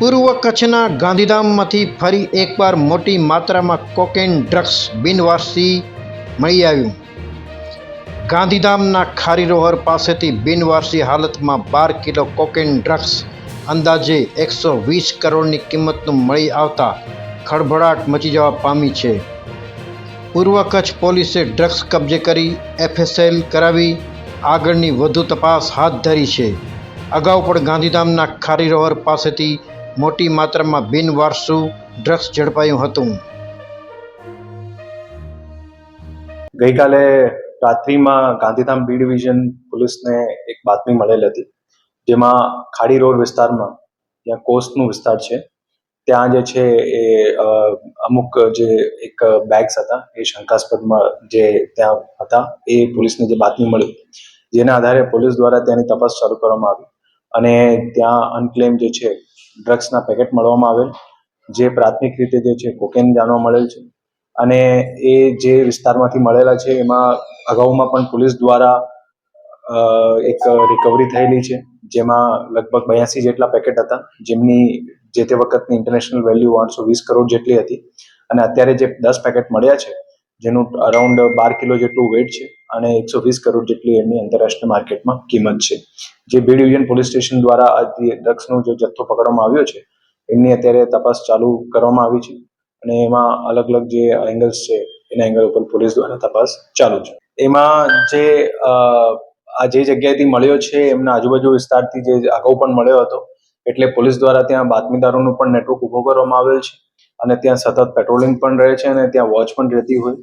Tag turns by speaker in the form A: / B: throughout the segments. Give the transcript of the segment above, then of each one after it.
A: પૂર્વ કચ્છના ગાંધીધામમાંથી ફરી એકવાર મોટી માત્રામાં કોકેન ડ્રગ્સ બિનવારસી મળી આવ્યું. ગાંધીધામના ખારીરોહર પાસેથી બિનવારસી હાલતમાં બાર કિલો કોકેન ડ્રગ્સ અંદાજે એકસો વીસ કરોડની કિંમતનું મળી આવતા ખળભળાટ મચી જવા પામી છે. પૂર્વ કચ્છ પોલીસે ડ્રગ્સ કબજે કરી એફએસએલ કરાવી આગળની વધુ તપાસ હાથ ધરી છે. અગાઉ પણ ગાંધીધામના ખારીરોહર પાસેથી મોટી માત્રામાં બિનવારસુ ડ્રગ્સ ઝડપાયું હતું.
B: ગઈકાલે રાત્રિમાં ગાંધીધામ બી ડિવિઝન પોલીસને એક બાતમી મળેલ હતી, જેમાં ખાડી રોડ વિસ્તારમાં ત્યાં કોસ્ટનું વિસ્તાર છે, ત્યાં જે છે એ અમુક જે એક બેગ્સ હતા, એ શંકાસ્પદમાં જે ત્યાં હતા, એ પોલીસને જે બાતમી મળી, જેના આધારે પોલીસ દ્વારા ત્યાંની તપાસ શરૂ કરવામાં આવી. અને ત્યાં અનક્લેમ જે છે ડ્રગ્સના પેકેટ મળવામાં આવેલ, જે પ્રાથમિક રીતે જે છે કોકેન જાણવા મળેલ છે. અને એ જે વિસ્તારમાંથી મળેલા છે, એમાં અગાઉમાં પણ પોલીસ દ્વારા એક રિકવરી થયેલી છે, જેમાં લગભગ બયાસી જેટલા પેકેટ હતા, જેમની જે તે વખતની ઇન્ટરનેશનલ વેલ્યુ આઠસો વીસ કરોડ જેટલી હતી. અને અત્યારે જે દસ પેકેટ મળ્યા છે જેનું અરાઉન્ડ બાર કિલો જેટલું વેટ છે અને એકસો વીસ કરોડ જેટલી એમની આંતરરાષ્ટ્રીય માર્કેટમાં કિંમત છે. જે બી ડિવિઝન પોલીસ સ્ટેશન દ્વારા આ ડ્રગ્સનો જે જથ્થો પકડવામાં આવ્યો છે, એમની અત્યારે તપાસ ચાલુ કરવામાં આવી છે અને એમાં અલગ અલગ જે એંગલ્સ છે, એના એંગલ ઉપર પોલીસ દ્વારા તપાસ ચાલુ છે. એમાં જે આ જે જગ્યાએથી મળ્યો છે, એમના આજુબાજુ વિસ્તારથી જે અગાઉ પણ મળ્યો હતો, એટલે પોલીસ દ્વારા ત્યાં બાતમીદારોનું પણ નેટવર્ક ઊભો કરવામાં આવેલ છે. અને ત્યાં સતત પેટ્રોલિંગ પણ રહે છે અને ત્યાં વોચ પણ રહેતી હોય.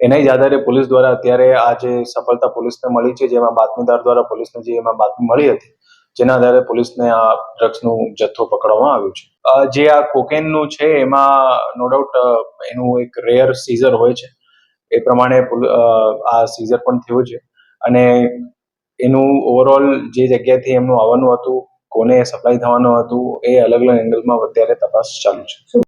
B: એના જ આધારે પોલીસ દ્વારા અત્યારે આ જે સફળતા પોલીસને મળી છે, જેમાં બાતમીદાર દ્વારા પોલીસને જે એમાં બાતમી મળી હતી, જેના આધારે પોલીસને આ ડ્રગ્સનું જથ્થો પકડવામાં આવ્યો છે. જે આ કોકેનનું છે, એમાં નો ડાઉટ એનું એક રેયર સીઝર હોય છે. એ પ્રમાણે આ સીઝર પણ થયું છે. અને એનું ઓવરઓલ જે જગ્યાથી એમનું આવવાનું હતું, કોને સપ્લાય થવાનું હતું, એ અલગ અલગ એંગલમાં અત્યારે તપાસ ચાલુ છે.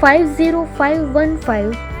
C: 50515